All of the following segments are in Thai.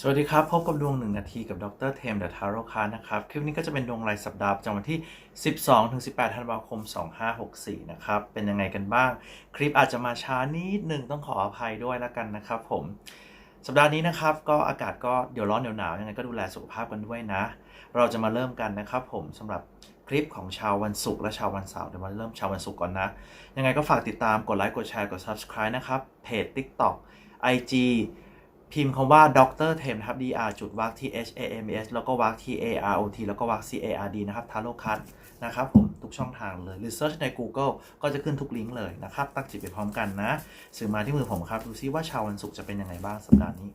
สวัสดีครับ พบกับดวงหนึ่งนาทีกับดรเทมเดอะทาโร่คานะครับ คลิปนี้ก็จะเป็นดวงรายสัปดาห์ประจำวันที่ 12-18 ธันวาคม 2564 นะครับ เป็นยังไงกันบ้าง คลิปอาจจะมาช้านิดหนึ่งต้องขออภัยด้วยแล้วกันนะครับผม สัปดาห์นี้นะครับก็อากาศก็เดี๋ยวร้อนเดี๋ยวหนาวยังไงก็ดูแลสุขภาพกันด้วยนะ เราจะมาเริ่มกันนะครับผมสำหรับคลิปของชาววันศุกร์และชาววันเสาร์เดี๋ยวมาเริ่มชาววันศุกร์ก่อนนะ ยังไงก็ฝากติดตามกดไลค์กดแชร์กด subscribe นะครับเพจ TikTok IG พิมพ์คำว่าด็อกเตอร์เทมนะครับ dr จุดวัก t h a m s แล้วก็วัก t a r o t แล้วก็วัก c a r d นะครับทาโ o คัทนะครับผมทุกช่องทางเลยหรือ search ใน Google ก็จะขึ้นทุกลิงก์เลยนะครับ ตั้งจิตไปพร้อมกันนะ สื่อมาที่มือผมครับ ดูซิว่าชาววันศุกร์จะเป็นยังไงบ้างสัปดาห์นี้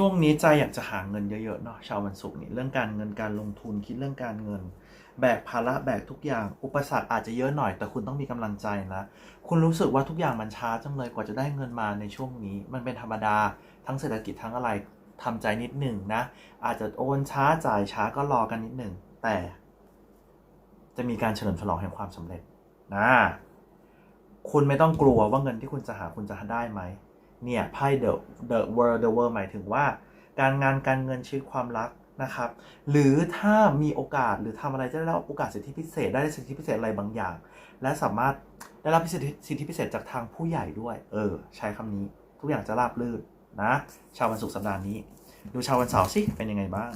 ช่วงนี้ใจอยากจะหาเงินเยอะๆเนาะชาววันศุกร์นี่เรื่องการเงินการลงทุนคิดเรื่องการเงิน แบกภาระแบกทุกอย่าง อุปสรรคอาจจะเยอะหน่อย แต่คุณต้องมีกำลังใจนะคุณรู้สึกว่าทุกอย่างมันช้าจังเลยกว่าจะได้เงินมาในช่วงนี้ มันเป็นธรรมดา ทั้งเศรษฐกิจทั้งอะไรทำใจนิดหนึ่งนะ อาจจะโอนช้าจ่ายช้าก็รอกันนิดหนึ่งแต่ จะมีการเฉลิมฉลองแห่งความสำเร็จนะคุณไม่ต้องกลัวว่าเงินที่คุณจะหาคุณจะได้ไหม เนี่ยไพ่ the the world the world หมายถึงว่า การงานการเงินชีวิตความรักนะครับ หรือถ้ามีโอกาสหรือทำอะไรจะได้รับโอกาสสิทธิพิเศษ ได้สิทธิพิเศษอะไรบางอย่าง และสามารถได้รับสิทธิสิทธิพิเศษจากทางผู้ใหญ่ด้วย เออ ใช้คำนี้ทุกอย่างจะราบรื่นนะ ชาววันศุกร์สัปดาห์นี้ ดูชาววันเสาร์สิเป็นยังไงบ้าง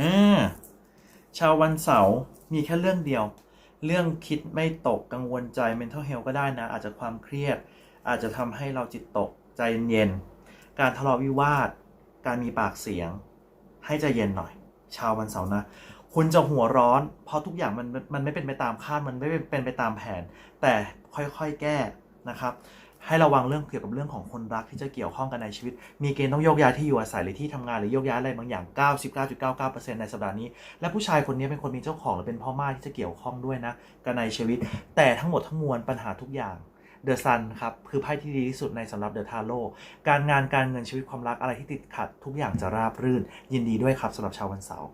อ่า ชาววันเสาร์มีแค่เรื่องเดียว เรื่องคิดไม่ตกกังวลใจ mental health ก็ได้นะ อาจจะความเครียด อาจจะทำให้เราจิตตกใจเย็น การทะเลาะวิวาท การมีปากเสียง ให้ใจเย็นหน่อย ชาววันเสาร์นะคุณจะหัวร้อน เพราะทุกอย่างมันมันไม่เป็นไปตามคาดมันไม่เป็นไปตามแผน แต่ค่อยๆแก้นะครับ ให้ระวังเรื่องเกี่ยวกับเรื่องของคนรักที่จะเกี่ยวข้องกันในชีวิต มีเกณฑ์ต้องโยกย้ายที่อยู่อาศัยหรือที่ทำงานหรือโยกย้ายอะไรบางอย่าง 99.99%ในสัปดาห์นี้ และผู้ชายคนนี้เป็นคนมีเจ้าของหรือเป็นพ่อม่ายที่จะเกี่ยวข้องด้วยนะกันในชีวิต แต่ทั้งหมดทั้งมวลปัญหาทุกอย่างเดอะซันครับคือไพ่ที่ดีที่สุดในสำหรับเดอะทาโร่การงานการเงินชีวิตความรักอะไรที่ติดขัด ทุกอย่างจะราบรื่น ยินดีด้วยครับสำหรับชาววันเสาร์